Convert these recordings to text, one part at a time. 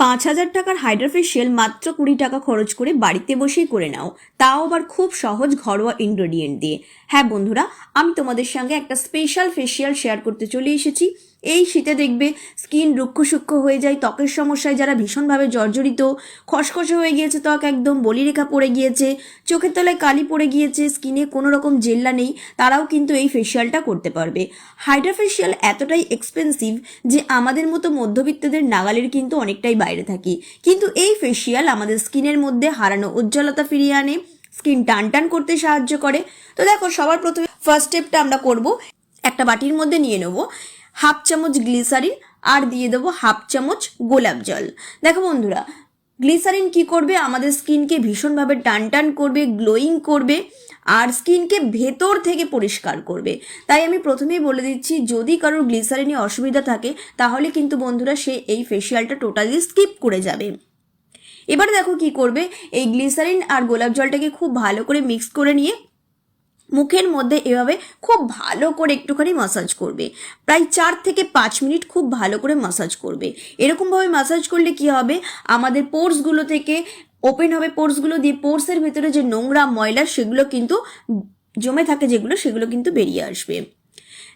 পাঁচ হাজার টাকার হাইড্রাফেশিয়াল মাত্র কুড়ি টাকা খরচ করে বাড়িতে বসেই করে নাও। তাও আবার খুব সহজ ঘরোয়া ইনগ্রেডিয়েন্ট দিয়ে। হ্যাঁ বন্ধুরা, আমি তোমাদের সঙ্গে একটা স্পেশাল ফেশিয়াল শেয়ার করতে চলে এসেছি। এই শীতে দেখবে স্কিন রুক্ষ সূক্ষ্ম হয়ে যায়, ত্বকের সমস্যায় যারা ভীষণভাবে জর্জরিত, খসখসে হয়ে গিয়েছে ত্বক, একদম বলিরেখা পড়ে গিয়েছে, চোখের তলায় কালি পড়ে গিয়েছে, স্কিনে কোনো রকম জেল্লা নেই, তারাও কিন্তু এই ফেসিয়ালটা করতে পারবে। হাইড্রা ফেসিয়াল এতটাই এক্সপেন্সিভ যে আমাদের মতো মধ্যবিত্তদের নাগালের কিন্তু অনেকটাই বাইরে থাকি। কিন্তু এই ফেসিয়াল আমাদের স্কিনের মধ্যে হারানো উজ্জ্বলতা ফিরিয়ে আনে, স্কিন টান টান করতে সাহায্য করে। তো দেখো, সবার প্রথমে ফার্স্ট স্টেপটা আমরা করব, একটা বাটির মধ্যে নিয়ে নেব। হাফ চামচ গ্লিসারিন আর দিয়ে দেবো হাফ চামচ গোলাপ জল। দেখো বন্ধুরা, গ্লিসারিন কি করবে? আমাদের স্কিনকে ভীষণভাবে টান টান করবে, গ্লোয়িং করবে আর স্কিনকে ভেতর থেকে পরিষ্কার করবে। তাই আমি প্রথমেই বলে দিচ্ছি, যদি কারোর গ্লিসারিনে অসুবিধা থাকে, তাহলে কিন্তু বন্ধুরা সে এই ফেসিয়ালটা টোটালি স্কিপ করে যাবে। এবারে দেখো কি করবে? এই গ্লিসারিন আর গোলাপ জলটাকে খুব ভালো করে মিক্স করে নিয়ে মুখের মধ্যে এভাবে খুব ভালো করে একটুখানি মাসাজ করবে। প্রায় চার থেকে পাঁচ মিনিট খুব ভালো করে মাসাজ করবে। এরকমভাবে মাসাজ করলে কি হবে? আমাদের পোর্সগুলো থেকে ওপেন হবে পোর্সগুলো দিয়ে পোর্সের ভেতরে যে নোংরা ময়লা, সেগুলো কিন্তু জমে থাকে যেগুলো, সেগুলো কিন্তু বেরিয়ে আসবে।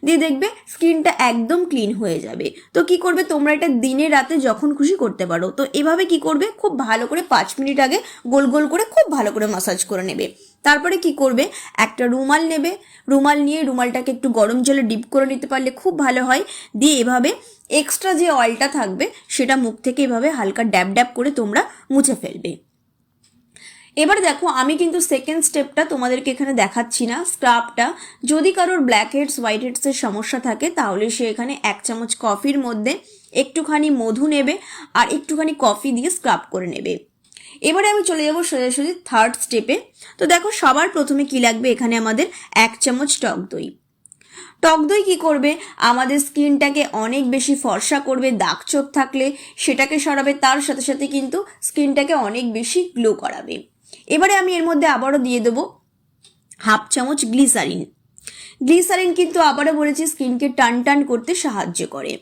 দিয়ে দেখবে স্কিনটা একদম ক্লিন হয়ে যাবে। তো কি করবে? তোমরা এটা দিনে রাতে যখন খুশি করতে পারো। তো এভাবে কি করবে? খুব ভালো করে পাঁচ মিনিট আগে গোল গোল করে খুব ভালো করে মাসাজ করে নেবে। তারপরে কি করবে? একটা রুমাল নেবে। রুমাল নিয়ে রুমালটাকে একটু গরম জলে ডিপ করে নিতে পারলে খুব ভালো হয়। দিয়ে এভাবে এক্সট্রা যে অয়েলটা থাকবে, সেটা মুখ থেকে এভাবে হালকা ড্যাব ড্যাব করে তোমরা মুছে ফেলবে। এবার দেখো, আমি কিন্তু সেকেন্ড স্টেপটা তোমাদেরকে এখানে দেখাচ্ছি না স্ক্রাবটা যদি কারোর ব্ল্যাক হেডস হোয়াইট হেডসের সমস্যা থাকে, তাহলে সে এখানে এক চামচ কফির মধ্যে একটুখানি মধু নেবে আর একটুখানি কফি দিয়ে স্ক্রাব করে নেবে। এবারে আমি চলে যাব সোজাসুজি থার্ড স্টেপে তো দেখো, সবার প্রথমে কি লাগবে? এখানে আমাদের এক চামচ টক দই। টক দই কী করবে? আমাদের স্কিনটাকে অনেক বেশি ফর্সা করবে, দাগ চোখ থাকলে সেটাকে সরাবে, তার সাথে সাথে কিন্তু স্কিনটাকে অনেক বেশি গ্লো করাবে। এবারে আমি এর মধ্যে আবারও দিয়ে দেবো হাফ চামচ গ্লিসারিন। গ্লিসারিন কিন্তু আবারও বলেছি স্কিনকে টান টান করতে সাহায্য করে।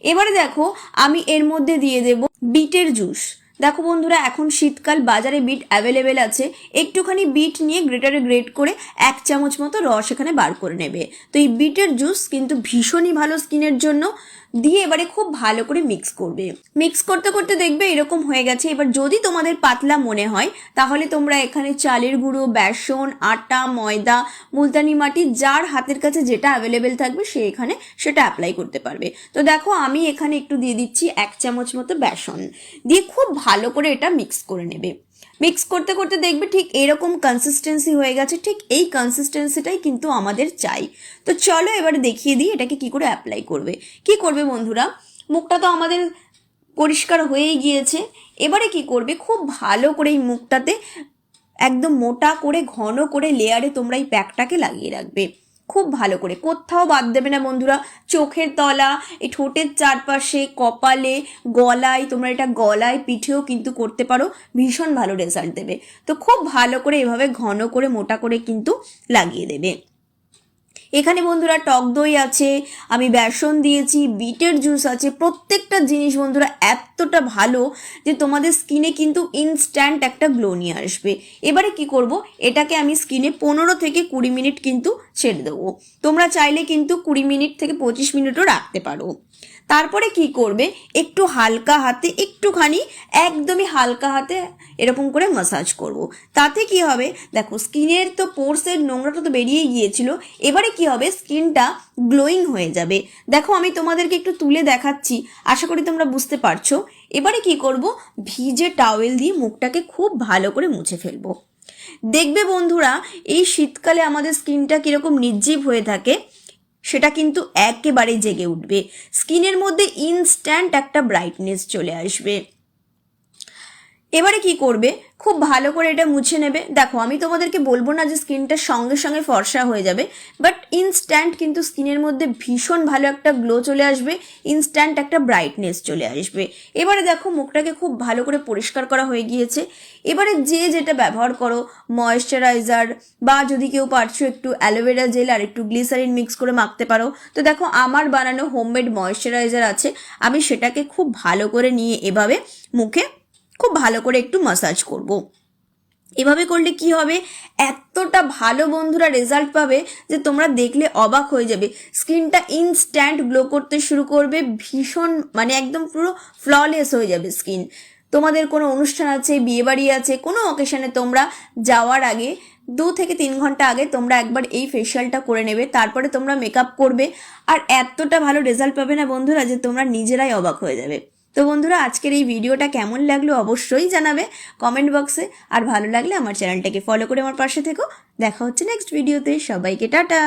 এবারে দেখো, আমি এর মধ্যে দিয়ে দেব বিটের জুস। দেখো বন্ধুরা, এখন শীতকাল, বাজারে বিট অ্যাভেলেবেল আছে। একটুখানি বিট নিয়ে গ্রেটারে গ্রেট করে এক চামচ মতো রস এখানে বার করে নেবে। তো এই বিটের জুস কিন্তু ভীষণই ভালো স্কিনের জন্য, দিয়ে এবারে খুব ভালো করে মিক্স করবে। মিক্স করতে করতে দেখবে এরকম হয়ে গেছে। এবার যদি তোমাদের পাতলা মনে হয়, তাহলে তোমরা এখানে চালের গুঁড়ো, বেসন, আটা, ময়দা, মুলতানি মাটি, যার হাতের কাছে যেটা অ্যাভেলেবেল থাকবে, সে এখানে সেটা অ্যাপ্লাই করতে পারবে। তো দেখো, আমি এখানে একটু দিয়ে দিচ্ছি এক চামচ মতো বেসন। দিয়ে খুব ভালো করে এটা মিক্স করে নেবে। মিক্স করতে করতে দেখবে ঠিক এরকম কনসিস্টেন্সি হয়ে গেছে, ঠিক এই কনসিস্টেন্সিটাই কিন্তু আমাদের চাই। তো চলো এবারে দেখিয়ে দিই এটাকে কি করে অ্যাপ্লাই করবে। কি করবে বন্ধুরা? মুখটা তো আমাদের পরিষ্কার হয়েই গিয়েছে। এবারে কি করবে? খুব ভালো করে এই মুখটাতে একদম মোটা করে, ঘন করে লেয়ারে তোমরা এই প্যাকটাকে লাগিয়ে রাখবে। খুব ভালো করে। কোথাও বাদ দেবে না বন্ধুরা। চোখের তলা এই ঠোঁটের চারপাশে, কপালে, গলায়, তোমরা এটা গলায়, পিঠেও কিন্তু করতে পারো। ভীষণ ভালো রেজাল্ট দেবে। তো খুব ভালো করে এভাবে ঘন করে, মোটা করে কিন্তু লাগিয়ে দেবে। এখানে বন্ধুরা টক দই আছে, আমি বেসন দিয়েছি, বিটের জুস আছে, প্রত্যেকটা জিনিস বন্ধুরা এতটা ভালো যে তোমাদের স্কিনে কিন্তু ইনস্ট্যান্ট একটা গ্লো নিয়ে আসবে। এবারে কি করব? এটাকে আমি স্কিনে পনেরো থেকে কুড়ি মিনিট কিন্তু ছেড়ে দেবো। তোমরা চাইলে কিন্তু কুড়ি মিনিট থেকে পঁচিশ মিনিটও রাখতে পারো। তারপরে কি করবে? একটু হালকা হাতে, একটুখানি একদমই হালকা হাতে এরকম করে মাসাজ করব। তাতে কি হবে? দেখো স্কিনের তো পোর্সের নোংরাটা তো বেরিয়ে গিয়েছিল। এবারে কি হবে? স্কিনটা গ্লোয়িং হয়ে যাবে। দেখো, আমি তোমাদেরকে একটু তুলে দেখাচ্ছি। আশা করি তোমরা বুঝতে পারছ। এবারে কি করব? ভিজে টাওয়েল দিয়ে মুখটাকে খুব ভালো করে মুছে ফেলব। দেখবে বন্ধুরা, এই শীতকালে আমাদের স্কিনটা কীরকম নির্জীব হয়ে থাকে, সেটা কিন্তু একেবারে জেগে উঠবে। স্কিনের মধ্যে ইনস্ট্যান্ট একটা ব্রাইটনেস চলে আসবে। এবারে কি করবে? খুব ভালো করে এটা মুছে নেবে। দেখো, আমি তোমাদেরকে বলব না যে স্কিনটা সঙ্গে সঙ্গে ফর্সা হয়ে যাবে বাট ইনস্ট্যান্ট কিন্তু স্কিনের মধ্যে ভীষণ ভালো একটা গ্লো চলে আসবে ইনস্ট্যান্ট একটা ব্রাইটনেস চলে আসবে। এবারে দেখো, মুখটাকে খুব ভালো করে পরিষ্কার করা হয়ে গিয়েছে। এবারে যে যেটা ব্যবহার করো ময়েশ্চারাইজার বা যদি কেউ পারছ একটু অ্যালোভেরা জেল আর একটু গ্লিসারিন মিক্স করে মাখতে পারো। তো দেখো, আমার বানানো হোমমেড ময়েশ্চারাইজার আছে, আমি সেটাকে খুব ভালো করে নিয়ে এভাবে মুখে খুব ভালো করে একটু মাসাজ করব। এভাবে করলে কি হবে? এতটা ভালো বন্ধুরা রেজাল্ট পাবে যে তোমরা দেখলে অবাক হয়ে যাবে। স্কিনটা ইনস্ট্যান্ট গ্লো করতে শুরু করবে, ভীষণ মানে একদম পুরো ফ্ললেস হয়ে যাবে স্কিন তোমাদের কোনো অনুষ্ঠান আছে, বিয়েবাড়ি আছে, কোনো অকেশনে তোমরা যাওয়ার আগে, দু থেকে তিন ঘণ্টা আগে তোমরা একবার এই ফেশিয়ালটা করে নেবে, তারপরে তোমরা মেকআপ করবে। আর এতটা ভালো রেজাল্ট পাবে না বন্ধুরা যে তোমরা নিজেরাই অবাক হয়ে যাবে। তো বন্ধুরা, আজকের এই ভিডিওটা কেমন লাগল অবশ্যই জানাবে কমেন্ট বক্সে। আর ভালো লাগলে আমার চ্যানেলটাকে ফলো করে আমার পাশে থেকো। দেখা হচ্ছে নেক্সট ভিডিওতে সবাইকে টাটা।